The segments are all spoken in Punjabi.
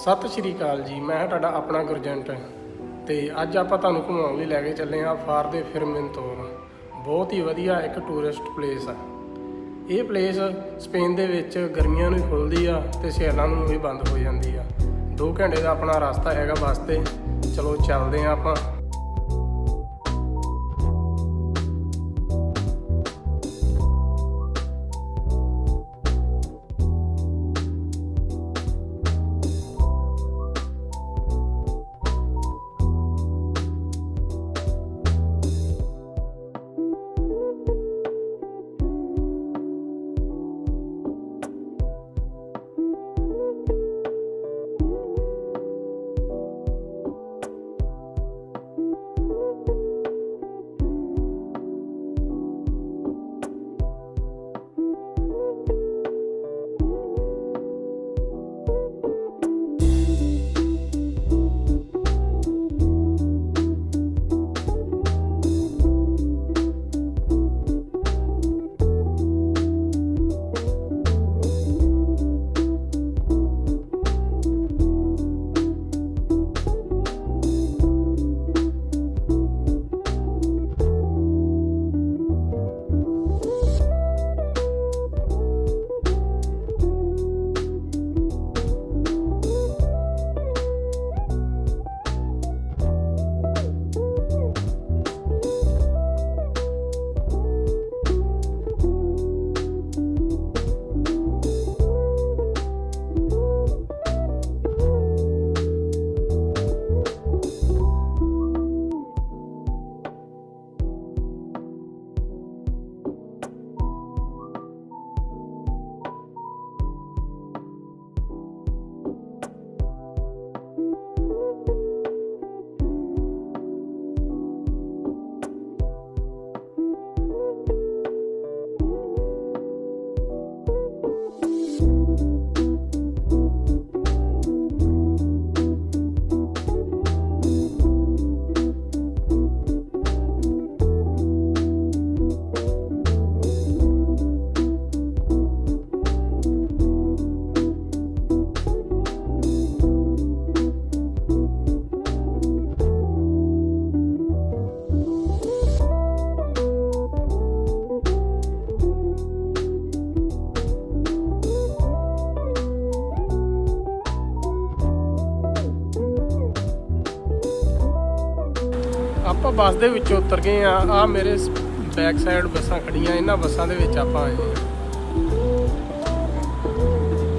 ਸਤਿ ਸ਼੍ਰੀ ਅਕਾਲ ਜੀ, ਮੈਂ ਤੁਹਾਡਾ ਆਪਣਾ ਗੁਰਜੰਟ। ਤੇ ਅੱਜ ਆਪਾਂ ਤੁਹਾਨੂੰ ਘੁਮਾਉਣ ਲਈ ਲੈ ਕੇ ਚੱਲੇ ਆ ਫਾਰ ਦੇ ਫਿਰਮਿੰਤੋਰ ਬਹੁਤ ਹੀ ਵਧੀਆ ਇੱਕ ਟੂਰਿਸਟ ਪਲੇਸ ਆ। ਇਹ ਪਲੇਸ ਸਪੇਨ ਦੇ ਵਿੱਚ ਗਰਮੀਆਂ ਨੂੰ ਹੀ ਖੁੱਲਦੀ ਆ ਤੇ ਸਿਆਲਾਂ ਨੂੰ ਵੀ ਬੰਦ ਹੋ ਜਾਂਦੀ ਆ। 2 ਘੰਟੇ ਦਾ ਆਪਣਾ ਰਸਤਾ ਹੈਗਾ ਬੱਸ ਤੇ ਚਲੋ ਚੱਲਦੇ ਆ ਆਪਾਂ। ਆਪਾਂ ਬੱਸ ਦੇ ਵਿੱਚੋਂ ਉਤਰ ਗਏ ਆ ਆ ਮੇਰੇ ਬੈਕ ਸਾਈਡ ਬੱਸਾਂ ਖੜੀਆਂ ਇਹਨਾਂ ਬੱਸਾਂ ਦੇ ਵਿੱਚ ਆਪਾਂ ਆਏ ਆ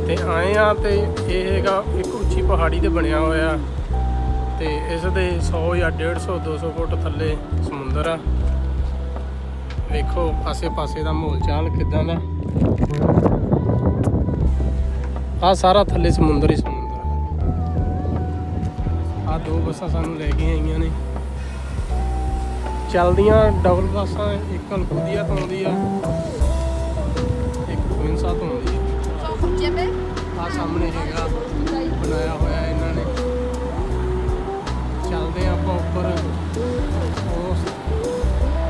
ਤੇ ਆਏ ਆ ਤੇ ਇਹ ਹੈਗਾ ਇੱਕ ਉੱਚੀ ਪਹਾੜੀ ਤੇ ਬਣਿਆ ਹੋਇਆ। ਤੇ ਇਸ ਦੇ 100 ਜਾਂ 150 200 ਫੁੱਟ ਥੱਲੇ ਸਮੁੰਦਰ ਆ। ਵੇਖੋ, ਆਸੇ-ਪਾਸੇ ਦਾ ਮਾਹੌਲ ਚਾਲ ਕਿਦਾਂ ਦਾ। ਆ ਸਾਰਾ ਥੱਲੇ ਸਮੁੰਦਰ ਹੀ ਸਮੁੰਦਰ ਆ। ਦੋ ਬੱਸਾਂ ਸਾਨੂੰ ਲੈ ਕੇ ਆਈਆਂ ਨੇ। ਚੱਲਦੀਆਂ ਡਬਲ ਬੱਸਾਂ, ਇੱਕ ਅਲਕੁਦੀਆ ਤੋਂ ਆਉਂਦੀ ਆ, ਇੱਕ ਗੋਇੰਸਾ ਤੋਂ ਆਉਂਦੀ ਆ। ਆ ਸਾਹਮਣੇ ਹੈਗਾ, ਬਣਾਇਆ ਹੋਇਆ ਇਹਨਾਂ ਨੇ। ਚੱਲਦੇ ਆ ਆਪਾਂ ਉੱਪਰ। ਉਸ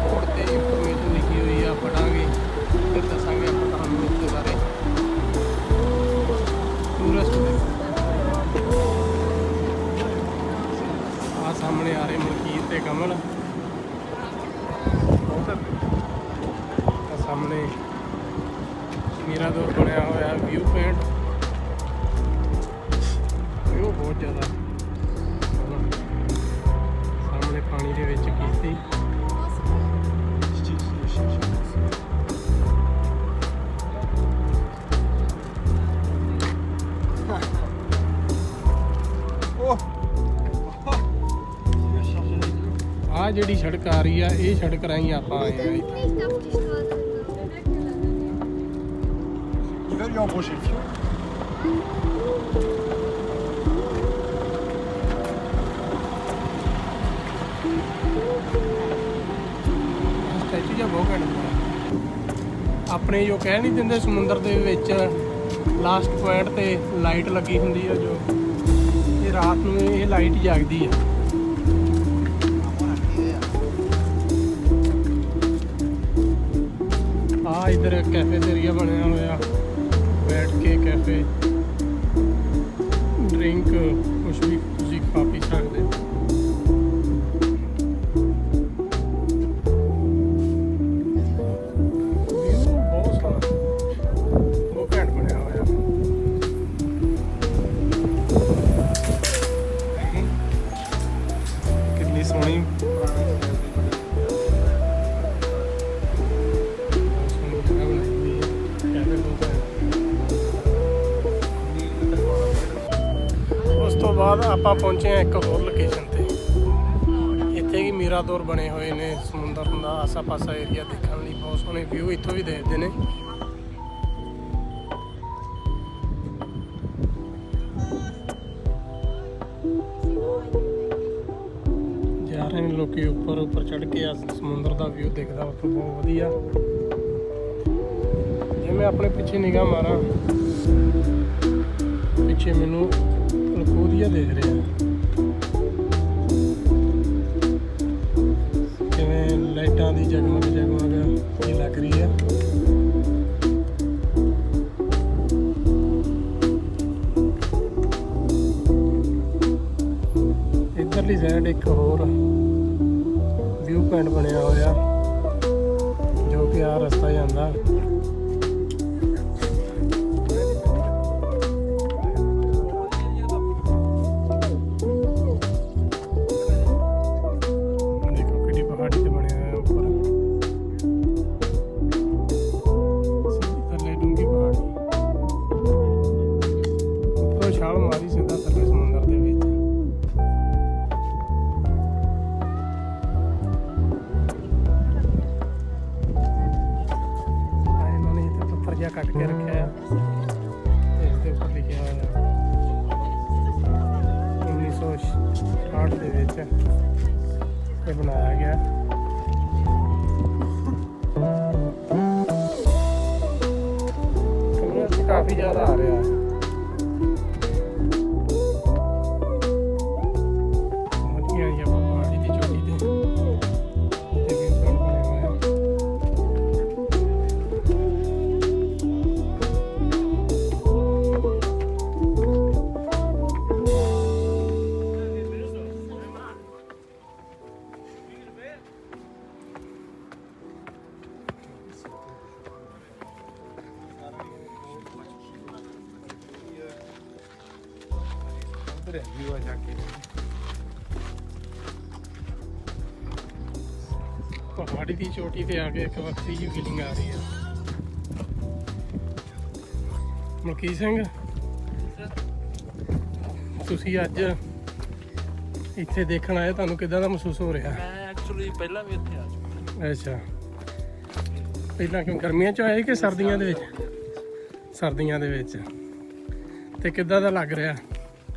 ਬੋਰਡ ਤੇ ਇਨਫੋਰਮੇਸ਼ਨ ਲਿਖੀ ਹੋਈ ਆ ਪੜਾਂਗੇ ਫਿਰ ਦੱਸਾਂਗੇ ਆਪਾਂ ਤੁਹਾਨੂੰ ਇਸ ਦੇ ਬਾਰੇ। ਟੂਰਿਸਟ ਦੇ। ਆ ਸਾਹਮਣੇ ਆ ਰਹੇ ਮਲਕੀਤ ਤੇ ਕਮਲ। ਸਾਹਮਣੇ ਮੇਰਾ ਦੌਰ ਬਣਿਆ ਹੋਇਆ ਸੜਕ ਆ ਰਹੀ ਆ ਇਹ ਸੜਕ ਰਾਹੀਂ ਆਪਾਂ ਆਏ ਆ ਇੱਥੇ lui le fion. ਸਟੈਚੂ ਜਿਹਾ ਬਹੁਤ ਘੈਂਟ। ਆਪਣੇ ਜੋ ਕਹਿ ਨਹੀਂ ਦਿੰਦੇ ਸਮੁੰਦਰ ਦੇ ਵਿੱਚ ਲਾਸਟ ਪੁਆਇੰਟ ਤੇ ਲਾਈਟ ਲੱਗੀ ਹੁੰਦੀ ਆ ਜੋ ਇਹ ਰਾਤ ਨੂੰ ਇਹ ਲਾਈਟ ਜਗਦੀ ਆ ਆ ਇਧਰ ਕੈਫੇਟੇਰੀਆ ਬਣਿਆ ਹੋਇਆ ਬੈਠ ਕੇ ਕੈਫੇ। ਡਰਿੰਕ ਕੁਝ ਵੀ। ਬਾਅਦ ਆਪਾਂ ਪਹੁੰਚੇ ਹਾਂ ਇੱਕ ਹੋਰ ਲੋਕੇਸ਼ਨ ਤੇ। ਇੱਥੇ ਕੀ ਮੀਰਾਦੌਰ ਬਣੇ ਹੋਏ ਨੇ, ਸਮੁੰਦਰ ਦਾ ਆਸਾ-ਪਾਸਾ ਏਰੀਆ ਦੇਖਣ ਲਈ ਬਹੁਤ ਸੋਹਣੇ ਵਿਊ ਇੱਥੋਂ ਵੀ ਦੇਖਦੇ ਨੇ। ਜਾ ਰਹੇ ਨੇ ਲੋਕੀ ਉੱਪਰ ਉੱਪਰ ਚੜ ਕੇ ਆ, ਸਮੁੰਦਰ ਦਾ ਵਿਊ ਦੇਖਦਾ ਉੱਥੋਂ ਬਹੁਤ ਵਧੀਆ। ਜੇ ਮੈਂ ਆਪਣੇ ਪਿੱਛੇ ਨਿਗਾਹ ਮਾਰਾਂ, ਪਿੱਛੇ ਮੈਨੂੰ ਲਕੂਦੀਆ ਦੇਖ ਰਿਹਾ ਕਿਵੇਂ ਲਾਈਟਾਂ ਦੀ ਜਗਮਗ ਜਗਮਗ ਇਹ ਲੱਗ ਰਹੀ ਹੈ ਇੱਧਰਲੀ ਸਾਈਡ ਇੱਕ ਹੋਰ ਵਿਊ ਪੁਆਇੰਟ ਬਣਿਆ ਹੋਇਆ, ਜੋ ਕਿ ਆ ਰਸਤਾ ਜਾਂਦਾ। ਛਾਲ ਮਾਰੀ ਸਿੱਧਾ ਥੱਲੇ ਸਮੁੰਦਰ ਦੇ ਵਿੱਚ। ਇਹਨਾਂ ਨੇ ਇੱਥੇ ਪੱਥਰ ਜਿਹਾ ਕੱਟ ਕੇ ਰੱਖਿਆ ਆ। ਇਸ ਦੇ ਉੱਪਰ ਲਿਖਿਆ ਹੋਇਆ 1968 ਦੇ ਵਿੱਚ ਇਹ ਬਣਾਇਆ ਗਿਆ। ਕਾਫੀ ਜ਼ਿਆਦਾ ਆ ਰਿਹਾ। ਪਹਾੜੀ ਦੀ ਚੋਟੀ ਤੇ ਆ ਕੇ ਇੱਕ ਵੱਖਰੀ ਜਿਹੀ ਫੀਲਿੰਗ ਆ ਰਹੀ ਹੈ ਮਲਕੀ ਸਿੰਘ? ਤੁਸੀਂ ਅੱਜ ਇੱਥੇ ਦੇਖਣ ਆਏ ਤੁਹਾਨੂੰ ਕਿਦਾਂ ਦਾ ਮਹਿਸੂਸ ਹੋ ਰਿਹਾ? ਮੈਂ ਐਕਚੁਅਲੀ ਪਹਿਲਾਂ ਵੀ ਇੱਥੇ ਆ ਚੁੱਕਾ ਅੱਛਾ। ਪਹਿਲਾਂ ਕਿਉਂ ਗਰਮੀਆਂ ਚ ਆਏ ਕਿ ਸਰਦੀਆਂ ਦੇ ਵਿੱਚ? ਸਰਦੀਆਂ ਦੇ ਵਿੱਚ। ਤੇ ਕਿੱਦਾਂ ਦਾ ਲੱਗ ਰਿਹਾ?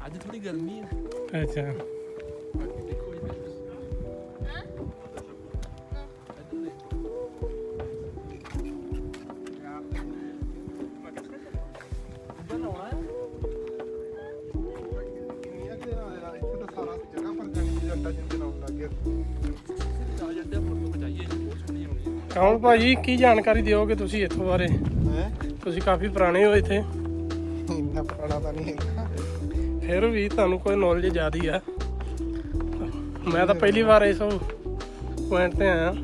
ਅੱਜ ਥੋੜੀ ਗਰਮੀ ਹੈ ਅੱਛਾ। ਆਉਣੀ ਹੈ ਕੌਣ ਭਾਜੀ ਕੀ ਜਾਣਕਾਰੀ ਦਿਓਗੇ ਤੁਸੀਂ ਇੱਥੋਂ ਬਾਰੇ? ਹੈ? ਤੁਸੀਂ ਕਾਫੀ ਪੁਰਾਣੇ ਹੋ ਇੱਥੇ। ਇੰਨਾ ਪੁਰਾਣਾ ਤਾਂ ਨਹੀਂ ਹੈਗਾ। ਫਿਰ ਵੀ ਤੁਹਾਨੂੰ ਕੋਈ ਨੌਲੇਜ ਜ਼ਿਆਦੀ ਆ। ਮੈਂ ਤਾਂ ਪਹਿਲੀ ਵਾਰ ਇਸ ਪੁਆਇੰਟ ਤੇ ਆਇਆ।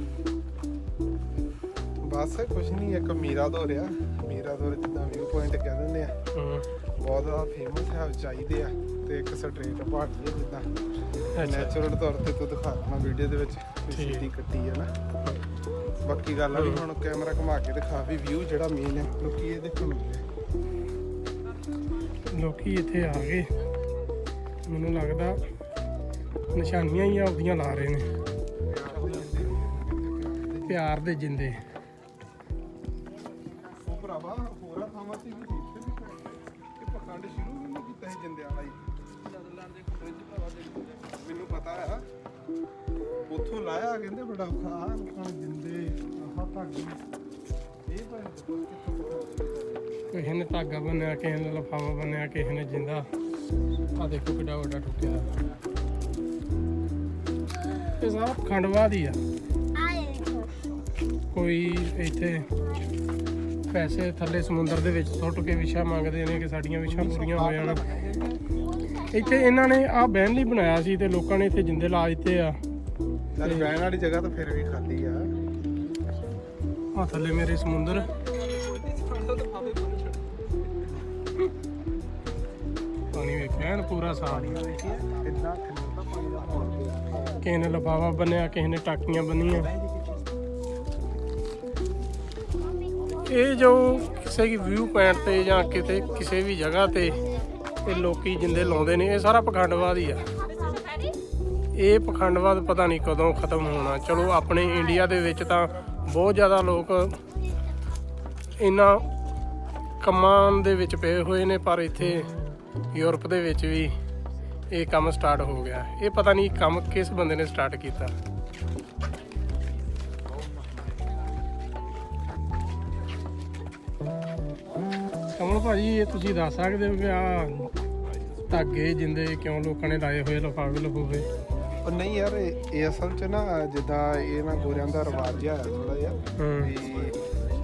ਬਸ ਕੁਛ ਨਹੀਂ ਇੱਕ ਮੀਰਾ ਦੋਰਿਆ ਮੀਰਾ ਦੋਰ ਜਿੱਦਾਂ ਵਿਊ ਪੁਆਇੰਟ ਕਹਿ ਦਿੰਦੇ ਆ। ਹਮ, ਬਹੁਤ ਜ਼ਿਆਦਾ ਫੇਮਸ ਹੈ ਤੇ ਆ। ਤੇ ਇੱਕ ਸਟ੍ਰੇਟ ਪਹਾੜੀ ਹੈ ਜਿੱਦਾਂ ਨੈਚੁਰਲ ਤੌਰ ਤੇ ਤੂੰ ਦਿਖਾ ਦੇਣਾ ਵੀਡੀਓ ਦੇ ਵਿੱਚ। ਸਿੱਧੀ ਕੱਟੀ ਹੈ ਨਾ। ਬਾਕੀ ਗੱਲ ਆ ਵੀ ਹੁਣ ਕੈਮਰਾ ਘੁਮਾ ਕੇ ਦਿਖਾ ਵੀ ਵਿਊ ਜਿਹੜਾ ਮੇਨ ਹੈ ਲੋਕੀ ਇਹ ਦੇਖਣ ਲੋਕੀ ਇੱਥੇ ਆ ਗਏ। ਮੈਨੂੰ ਲੱਗਦਾ ਨਿਸ਼ਾਨੀਆਂ ਹੀ ਆਪਦੀਆਂ ਲਾ ਰਹੇ ਨੇ। ਪਿਆਰ ਦੇ ਜਿੰਦੇ। ਉਹ ਭਰਾਵਾ ਹੋਰਾਂ ਥਾਵਾਂ ਤੇ ਵੀ ਇੱਥੇ ਵੀ ਇਹ ਪਖੰਡ ਸ਼ੁਰੂ ਵੀ ਨਹੀਂ ਕੀਤਾ ਸੀ ਜਿੰਦਿਆਂ ਵਾਲਾ ਹੀ। ਮੈਨੂੰ ਪਤਾ ਆ ਉੱਥੋਂ ਲਾਇਆ ਕਹਿੰਦੇ ਬੜਾ ਔਖਾ ਆ ਲੋਕਾਂ ਨੇ ਜਿੰਦੇ ਆਹ ਧਾਗੇ। ਇਹ ਕਿੱਥੋਂ ਕਿਸੇ ਨੇ ਧਾਗਾ ਬੰਨਿਆ ਕਿਸੇ ਨੇ ਲਫਾਫਾ ਬੰਨਿਆ ਕਿਸੇ ਨੇ ਜਿੰਦਾ। ਆ ਦੇਖੋ ਕਿੱਡਾ ਵੱਡਾ ਟੁੱਟਿਆ। ਇਹ ਸਭ ਖੰਡਵਾ ਦੀ ਆ। ਕੋਈ ਇੱਥੇ ਪੈਸੇ ਥੱਲੇ ਸਮੁੰਦਰ ਦੇ ਵਿੱਚ ਸੁੱਟ ਕੇ ਵਿਸ਼ਾ ਮੰਗਦੇ ਨੇ ਕਿ ਸਾਡੀਆਂ ਵਿਸ਼ਾ ਪੂਰੀਆਂ ਹੋ ਜਾਣ। ਇੱਥੇ ਇਹਨਾਂ ਨੇ ਆਹ ਬਹਿਣ ਲਈ ਬਣਾਇਆ ਸੀ ਤੇ ਲੋਕਾਂ ਨੇ ਇੱਥੇ ਜਿੰਦੇ ਲਾ ਦਿੱਤੇ ਆ। ਚੱਲ ਬਹਿਣ ਵਾਲੀ ਜਗ੍ਹਾ ਤਾਂ ਫਿਰ ਵੀ ਖਾਲੀ ਆ। ਆ ਥੱਲੇ ਮੇਰੇ ਸਮੁੰਦਰ। ਪਾਣੀ ਵੇਖਿਆ ਐਨ ਪੂਰਾ ਸਾਫ਼। ਕਿੰਨਾ ਖੰਡਾ ਪਾਣੀ ਦਾ ਪਿਆ ਕਿਸੇ ਨੇ ਲਫਾਫਾ ਬੰਨਿਆ ਕਿਸੇ ਨੇ ਟਾਕੀਆਂ ਬੰਨੀਆਂ। ਇਹ ਜੋ ਕਿਸੇ ਵੀ ਵਿਊ ਪੁਆਇੰਟ ਤੇ ਜਾਂ ਕਿਤੇ ਕਿਸੇ ਵੀ ਜਗ੍ਹਾ ਤੇ ਇਹ ਲੋਕੀ ਜਿੰਦੇ ਲਾਉਂਦੇ ਨੇ, ਇਹ ਸਾਰਾ ਪਖੰਡਵਾਦ ਹੀ ਆ। ਇਹ ਪਖੰਡਵਾਦ ਪਤਾ ਨਹੀਂ ਕਦੋਂ ਖਤਮ ਹੋਣਾ। ਚਲੋ ਆਪਣੇ ਇੰਡੀਆ ਦੇ ਵਿੱਚ ਤਾਂ ਬਹੁਤ ਜ਼ਿਆਦਾ ਲੋਕ ਇਹਨਾਂ ਕੰਮਾਂ ਦੇ ਵਿੱਚ ਪਏ ਹੋਏ ਨੇ, ਪਰ ਇੱਥੇ ਯੂਰਪ ਦੇ ਵਿੱਚ ਵੀ ਇਹ ਕੰਮ ਸਟਾਰਟ ਹੋ ਗਿਆ। ਇਹ ਪਤਾ ਨਹੀਂ ਕੰਮ ਕਿਸ ਬੰਦੇ ਨੇ ਸਟਾਰਟ ਕੀਤਾ। ਕਮਲ ਭਾਜੀ ਇਹ ਤੁਸੀਂ ਦੱਸ ਸਕਦੇ ਹੋ ਕਿ ਆ ਧਾਗੇ ਜਿੰਦੇ ਕਿਉਂ ਲੋਕਾਂ ਨੇ ਲਾਏ ਹੋਏ ਲਫਾਵੇ ਲਫੂਫੇ? ਉਹ ਨਹੀਂ ਯਾਰ ਇਹ ਇਹ ਅਸਲ 'ਚ ਨਾ ਜਿੱਦਾਂ ਇਹ ਨਾ ਗੋਰਿਆਂ ਦਾ ਰਿਵਾਜ ਹੈ ਥੋੜਾ ਜਿਹਾ ਵੀ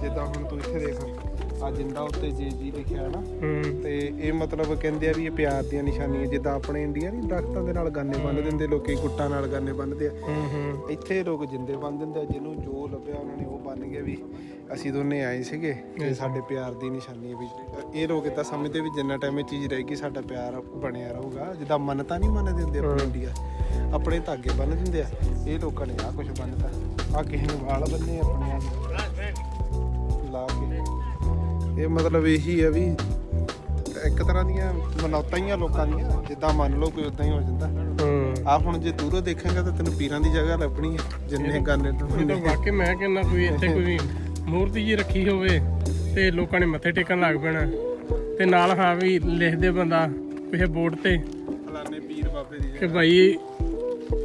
ਜਿੱਦਾਂ ਹੁਣ ਤੂੰ ਇੱਥੇ ਦੇਖ। ਆ ਜਿੰਦਾ ਉੱਤੇ ਜੀ ਜੀ ਲਿਖਿਆ ਨਾ। ਹੂੰ। ਤੇ ਇਹ ਮਤਲਬ ਕਹਿੰਦੇ ਆ ਵੀ ਇਹ ਪਿਆਰ ਦੀਆਂ ਨਿਸ਼ਾਨੀਆਂ ਜਿੱਦਾਂ ਆਪਣੇ ਇੰਡੀਆ ਨਹੀਂ ਦਰਖਤਾਂ ਦੇ ਨਾਲ ਗਾਨੇ ਬੰਨ ਦਿੰਦੇ ਲੋਕੀ ਗੁੱਟਾਂ ਨਾਲ ਗਾਨੇ ਬੰਨਦੇ ਆ। ਹੂੰ ਹੂੰ। ਇੱਥੇ ਲੋਕ ਜਿੰਦੇ ਬੰਨ ਦਿੰਦੇ ਆ ਜਿਹਨੂੰ ਜੋ ਲੱਭਿਆ ਉਹਨਾਂ ਨੇ ਉਹ ਬੰਨ ਕੇ ਵੀ ਅਸੀਂ ਦੋਨੇ ਆਏ ਸੀਗੇ ਤੇ ਸਾਡੇ ਪਿਆਰ ਦੀ ਨਿਸ਼ਾਨੀ ਹੈ ਵੀ ਇਹ ਲੋਕ ਇਦਾਂ ਸਮਝਦੇ ਵੀ ਜਿੰਨਾ ਟਾਈਮ ਇਹ ਚੀਜ਼ ਰਹੇਗੀ ਸਾਡਾ ਪਿਆਰ ਬਣਿਆ ਰਹੂਗਾ। ਜਿੱਦਾਂ ਮੰਨਤਾ ਨਹੀਂ ਮੰਨ ਦਿੰਦੇ ਆਪਣੇ ਇੰਡੀਆ ਆਪਣੇ ਧਾਗੇ ਬੰਨ ਦਿੰਦੇ ਆ। ਇਹ ਲੋਕਾਂ ਨੇ ਆ ਕੁਝ ਬੰਨਤਾ ਆ ਕਿਸੇ ਨੇ ਵਾਲ ਬੰਨੇ ਆਪਣੇ ਇਹ ਮਤਲਬ ਇਹੀ ਹੈ ਵੀ ਇੱਕ ਤਰ੍ਹਾਂ ਦੀਆਂ ਮਨੌਤਾਂ ਹੀ ਆ ਲੋਕਾਂ ਦੀਆਂ ਜਿੱਦਾਂ ਮੰਨ ਲਓ ਕੋਈ ਉਦਾਂ ਹੀ ਹੋ ਜਾਂਦਾ। ਹੂੰ। ਆ ਹੁਣ ਜੇ ਦੂਰੋਂ ਦੇਖਾਂਗਾ ਤਾਂ ਤੈਨੂੰ ਪੀਰਾਂ ਦੀ ਜਗ੍ਹਾ ਲੱਭਣੀ ਹੈ ਜਿੰਨੇ ਗਾਨੇ ਤੋਂ ਵਾਕਿਆ ਮੈਂ ਕਹਿੰਦਾ ਕੋਈ ਇੱਥੇ ਕੋਈ ਮੂਰਤੀ ਜੀ ਰੱਖੀ ਹੋਵੇ ਤੇ ਲੋਕਾਂ ਨੇ ਮੱਥੇ ਟੇਕਣ ਲੱਗ ਪੈਣਾ। ਤੇ ਨਾਲ ਹਾਂ ਵੀ ਲਿਖਦੇ ਬੰਦਾ ਕਿਸੇ ਬੋਰਡ ਤੇ ਫਲਾਣੇ ਪੀਰ ਬਾਬੇ ਦੀ ਕਿ ਭਾਈ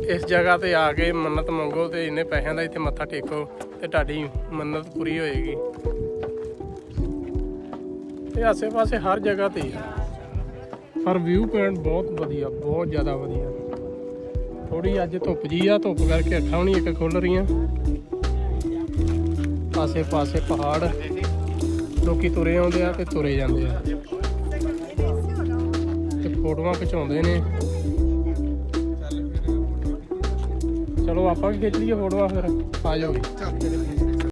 ਇਸ ਜਗ੍ਹਾ ਤੇ ਆ ਕੇ ਮੰਨਤ ਮੰਗੋ ਤੇ ਇੰਨੇ ਪੈਸਿਆਂ ਦਾ ਇੱਥੇ ਮੱਥਾ ਟੇਕੋ ਤੇ ਤੁਹਾਡੀ ਮੰਨਤ ਪੂਰੀ ਹੋਏਗੀ। ਤੇ ਆਸੇ-ਪਾਸੇ ਹਰ ਜਗ੍ਹਾ ਤੇ ਹੀ ਪਰ ਵਿਊ ਪੁਆਇੰਟ ਬਹੁਤ ਵਧੀਆ, ਬਹੁਤ ਜ਼ਿਆਦਾ ਵਧੀਆ। ਥੋੜੀ ਅੱਜ ਧੁੱਪ ਜੀ ਆ, ਧੁੱਪ ਕਰਕੇ ਅੱਖਾਂ ਵੀ ਨਹੀਂ ਇੱਕ ਖੁੱਲ ਰਹੀਆਂ। ਆਸੇ-ਪਾਸੇ ਪਹਾੜ, ਲੋਕੀ ਤੁਰੇ ਆਉਂਦੇ ਆ ਤੇ ਤੁਰੇ ਜਾਂਦੇ ਆ। ਤੇ ਫੋਟੋਆਂ ਖਿਚਾਉਂਦੇ ਨੇ। ਚਲੋ ਆਪਾਂ ਵੀ ਖਿੱਚ ਲਈਏ ਫੋਟੋਆਂ ਫਿਰ, ਆ ਜਾਓ ਵੀ